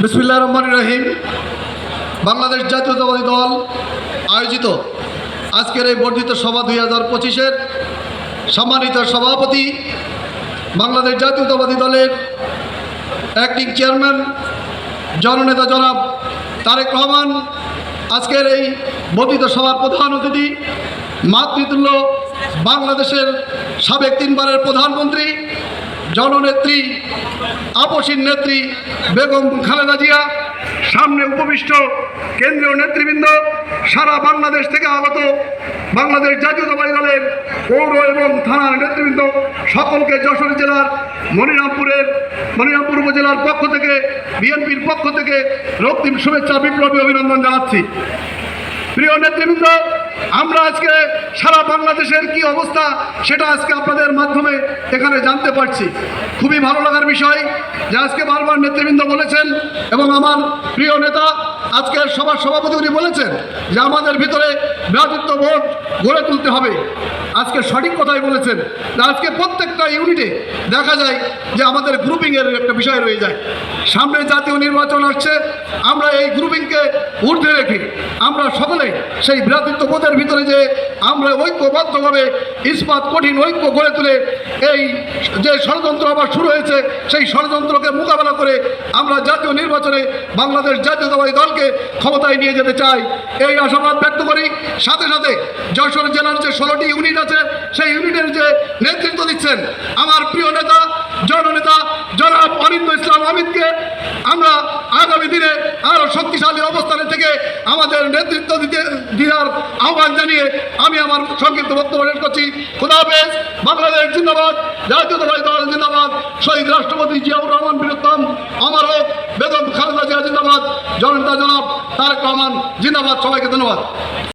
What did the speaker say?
বিসমুল্লাহ রহমান রহিম। বাংলাদেশ জাতীয়তাবাদী দল আয়োজিত আজকের এই বর্ধিত সভা দুই হাজার পঁচিশের সম্মানিত সভাপতি বাংলাদেশ জাতীয়তাবাদী দলের অ্যাক্টিং চেয়ারম্যান জননেতা জনাব তারেক রহমান। আজকের এই বর্ধিত সভার প্রধান অতিথি মাতৃতুল্য বাংলাদেশের সাবেক তিনবারের প্রধানমন্ত্রী জননেত্রী আপসীর নেত্রী বেগম খালেদা জিয়া, সামনে উপবিষ্ট কেন্দ্রীয় নেতৃবৃন্দ, সারা বাংলাদেশ থেকে আগত বাংলাদেশ জাতীয়তাবাদী দলের পৌর এবং থানার নেতৃবৃন্দ, সকলকে যশোর জেলার, মনিরামপুরের, মনিরামপুর উপজেলার পক্ষ থেকে, বিএনপির পক্ষ থেকে রক্তিম শুভেচ্ছা, বিপ্লবী অভিনন্দন জানাচ্ছি। প্রিয় নেতৃবৃন্দ, আমরা আজকে সারা বাংলাদেশের কি অবস্থা সেটা আজকে আপনাদের মাধ্যমে এখানে জানতে পারছি। খুবই ভালো লাগার বিষয় যে আজকে বারবার নেতৃবৃন্দ বলেছেন এবং আমার প্রিয় নেতা আজকের সভার সভাপতি উনি বলেছেন যে আমাদের ভিতরে ভ্রাতৃত্ব বোধ গড়ে তুলতে হবে। আজকে সঠিক কথাই বলেছেন। আজকে প্রত্যেকটা ইউনিটে দেখা যায় যে আমাদের গ্রুপিংয়ের একটা বিষয় রয়ে যায়। সামনে জাতীয় নির্বাচন আসছে, আমরা এই গ্রুপিংকে ঊর্ধ্বে রেখে আমরা সকলে সেই ভ্রাতৃত্ববোধের ভিতরে যে আমরা ঐক্যবদ্ধভাবে ইস্পাত কঠিন ঐক্য গড়ে তুলে এই যে ষড়যন্ত্র আবার শুরু হয়েছে, সেই ষড়যন্ত্রকে মোকাবেলা করে আমরা জাতীয় নির্বাচনে বাংলাদেশ জাতীয়তাবাদী দলকে ক্ষমতায় নিয়ে যেতে চাই। এই আশাবাদ ব্যক্ত করি। সাথে সাথে যশোর জেলার যে ষোলোটি ইউনিট আছে, সেই ইউনিটের যে নেতৃত্ব দিচ্ছেন আমার প্রিয় নেতা আমাদের নেতৃত্ব দিতে দেওয়ার আহ্বান জানিয়ে আমি আমার সংক্ষিপ্ত বক্তব্য রেট করছি। খুদা হাফেজ, বাংলাদেশ জিন্দাবাদ জাতীয়তাবাদী দল জিন্দাবাদ, শহীদ রাষ্ট্রপতি জিয়াউর রহমান বীরত্তম আমার হোক বেগম খালেদা জিয়া জিন্দাবাদ। জনতা জনাব তারেক রহমান জিন্দাবাদ, সবাইকে ধন্যবাদ।